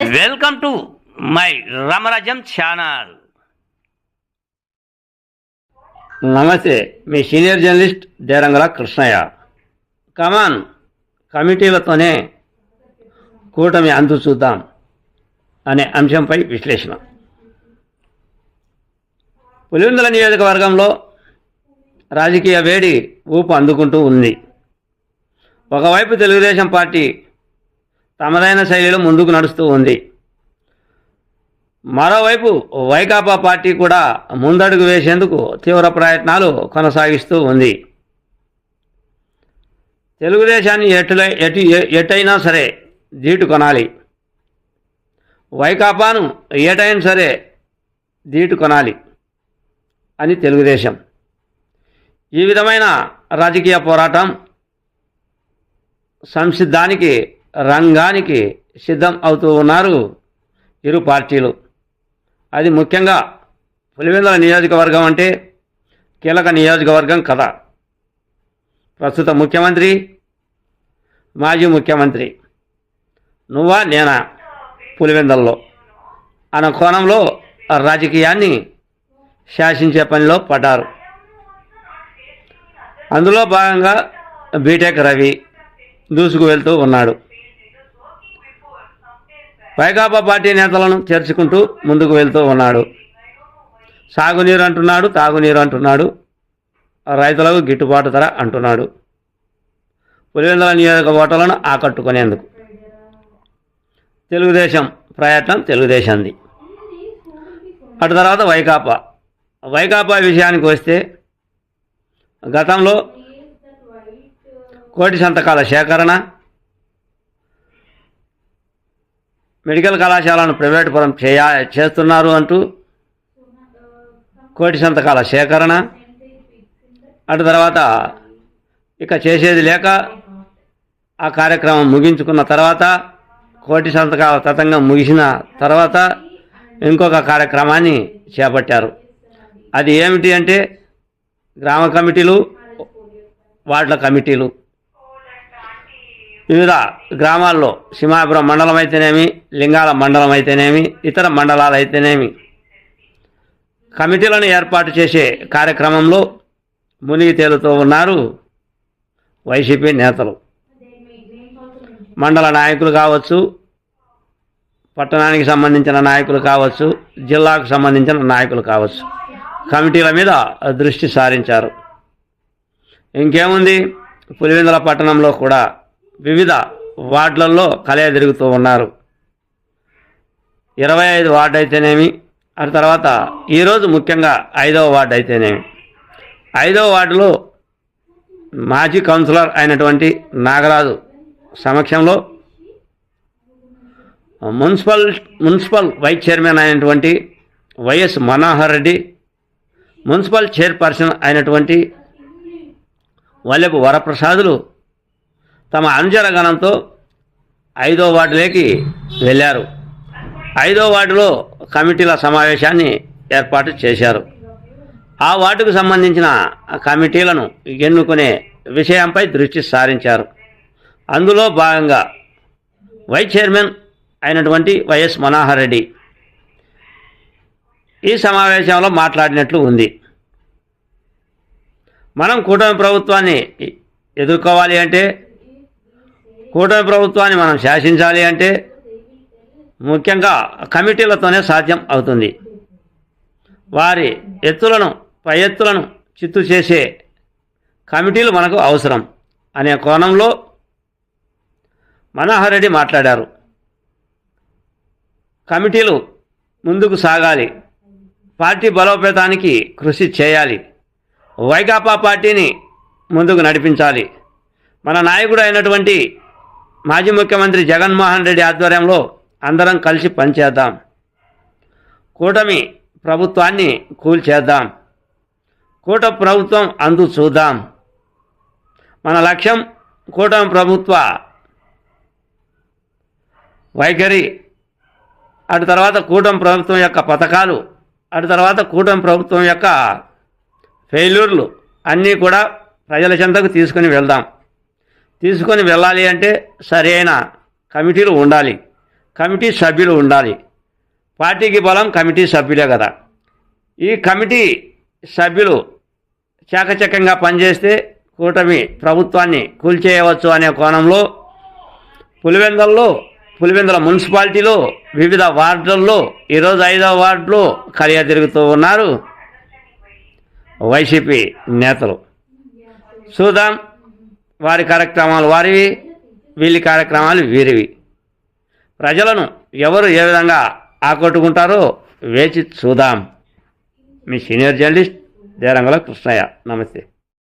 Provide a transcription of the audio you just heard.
Welcome to my Ramarajyam channel. నమస్తే మీ senior journalist Derangala Krishnaiah. కమాన్ కమిటీలతోనే కూటమి అందు చూద్దాం అనే అంశంపై విశ్లేషణ. పులివెందుల నియోజకవర్గంలో రాజకీయ వేడి ఊపు అందుకుంటూ ఉంది. ఒకవైపు తెలుగుదేశం పార్టీ తమదైన శైలిలో ముందుకు నడుస్తూ ఉంది. మరోవైపు వైకాపా పార్టీ కూడా ముందడుగు వేసేందుకు తీవ్ర ప్రయత్నాలు కొనసాగిస్తూ ఉంది. తెలుగుదేశాన్ని ఎటులై ఎటు ఎటైనా సరే దీటు కొనాలి. వైకాపాను ఏటైనా సరే దీటు కొనాలి అని తెలుగుదేశం. ఈ విధమైన రాజకీయ పోరాటం సంసిద్ధానికి రంగానికి సిద్ధం అవుతూ ఉన్నారు ఇరు పార్టీలు. అది ముఖ్యంగా పులివెందుల నియోజకవర్గం అంటే కీలక నియోజకవర్గం కదా ప్రస్తుత ముఖ్యమంత్రి మాజీ ముఖ్యమంత్రి నువ్వా నేనా పులివెందల్లో అన్న కోణంలో రాజకీయాన్ని శాసించే పనిలో పడ్డారు. అందులో భాగంగా బీటెక్ రవి దూసుకు వెళ్తూ ఉన్నాడు. వైకాపా పార్టీ నేతలను చేర్చుకుంటూ ముందుకు వెళ్తూ ఉన్నాడు. సాగునీరు అంటున్నాడు తాగునీరు అంటున్నాడు రైతులకు గిట్టుబాటు ధర అంటున్నాడు. పులివెందుల నియోజక ఓటర్లను ఆకట్టుకునేందుకు. తెలుగుదేశం ప్రయత్నం తెలుగుదేశంది. అటు తర్వాత వైకాపా. వైకాపా విషయానికి వస్తే గతంలో కోటి సంతకాల సేకరణ మెడికల్ కళాశాలను ప్రైవేటు పరం చేయ చేస్తున్నారు అంటూ కోటి సంతకాల సేకరణ. అటు తర్వాత ఇక చేసేది లేక ఆ కార్యక్రమం ముగించుకున్న తర్వాత కోటి సంతకాల తతంగం ముగిసిన తర్వాత ఇంకొక కార్యక్రమాన్ని చేపట్టారు. అది ఏమిటి అంటే గ్రామ కమిటీలు వార్డుల కమిటీలు. వివిధ గ్రామాల్లో సింహాపురం మండలం అయితేనేమి లింగాల మండలం అయితేనేమి ఇతర మండలాలు అయితేనేమి. కమిటీలను ఏర్పాటు చేసే కార్యక్రమంలో మునిగి తేలుతూ ఉన్నారు వైసీపీ నేతలు. మండల నాయకులు కావచ్చు పట్టణానికి సంబంధించిన నాయకులు కావచ్చు జిల్లాకు సంబంధించిన నాయకులు కావచ్చు కమిటీల మీద దృష్టి సారించారు. ఇంకేముంది? పులివెందుల పట్టణంలో కూడా వివిధ వార్డులలో కలయదిరుగుతూ ఉన్నారు. ఇరవై ఐదు వార్డు అయితేనేమి ఆ తర్వాత ఈరోజు ముఖ్యంగా ఐదవ వార్డు అయితేనేమి. ఐదవ వార్డులో మాజీ కౌన్సిలర్ అయినటువంటి నాగరాజు సమక్షంలో మున్సిపల్ మున్సిపల్ వైస్ చైర్మన్ అయినటువంటి Y S Manohar Reddy municipal chairperson అయినటువంటి వల్లెపు వరప్రసాదులు తమ అనుచర గణంతో ఐదో వార్డులోకి వెళ్ళారు. ఐదో వార్డులో కమిటీల సమావేశాన్ని ఏర్పాటు చేశారు. ఆ వార్డుకు సంబంధించిన కమిటీలను ఎన్నుకునే విషయంపై దృష్టి సారించారు. అందులో భాగంగా వైస్ చైర్మన్ అయినటువంటి వైఎస్ మనోహర్ రెడ్డి ఈ సమావేశంలో మాట్లాడినట్లు ఉంది. మనం కూటమి ప్రభుత్వాన్ని ఎదుర్కోవాలి అంటే కూటమి ప్రభుత్వాన్ని మనం శాసించాలి అంటే ముఖ్యంగా కమిటీలతోనే సాధ్యం అవుతుంది. వారి ఎత్తులను పై ఎత్తులను చిత్తు చేసే కమిటీలు మనకు అవసరం అనే కోణంలో మనోహర్ రెడ్డి మాట్లాడారు. కమిటీలు ముందుకు సాగాలి. పార్టీ బలోపేతానికి కృషి చేయాలి. వైకాపా పార్టీని ముందుకు నడిపించాలి. మన నాయకుడు అయినటువంటి మాజీ ముఖ్యమంత్రి జగన్మోహన్ రెడ్డి ఆధ్వర్యంలో అందరం కలిసి పనిచేద్దాం. కూటమి ప్రభుత్వాన్ని కూల్చేద్దాం. కూట ప్రభుత్వం అందు చూద్దాం. మన లక్ష్యం కూటమి ప్రభుత్వ వైఖరి. అటు తర్వాత కూటమి ప్రభుత్వం యొక్క పథకాలు అటు తర్వాత కూటమి ప్రభుత్వం యొక్క ఫెయిల్యూర్లు అన్నీ కూడా ప్రజల చెంతకు తీసుకుని వెళ్దాం. తీసుకొని వెళ్ళాలి అంటే సరైన కమిటీలు ఉండాలి. కమిటీ సభ్యులు ఉండాలి. పార్టీకి బలం కమిటీ సభ్యులే కదా. ఈ కమిటీ సభ్యులు చాకచక్యంగా పనిచేస్తే కూటమి ప్రభుత్వాన్ని కూల్చేయవచ్చు అనే కోణంలో పులివెందల్లో పులివెందుల మున్సిపాలిటీలో వివిధ వార్డుల్లో ఈరోజు ఐదవ వార్డులో కలియ తిరుగుతూ ఉన్నారు వైసీపీ నేతలు. చూద్దాం. వారి కార్యక్రమాలు వారివి వీళ్ళ కార్యక్రమాలు వీరివి. ప్రజలను ఎవరు ఏ విధంగా ఆకట్టుకుంటారో వేచి చూద్దాం. మీ సీనియర్ జర్నలిస్ట్ దేరంగల కృష్ణయ్య. నమస్తే.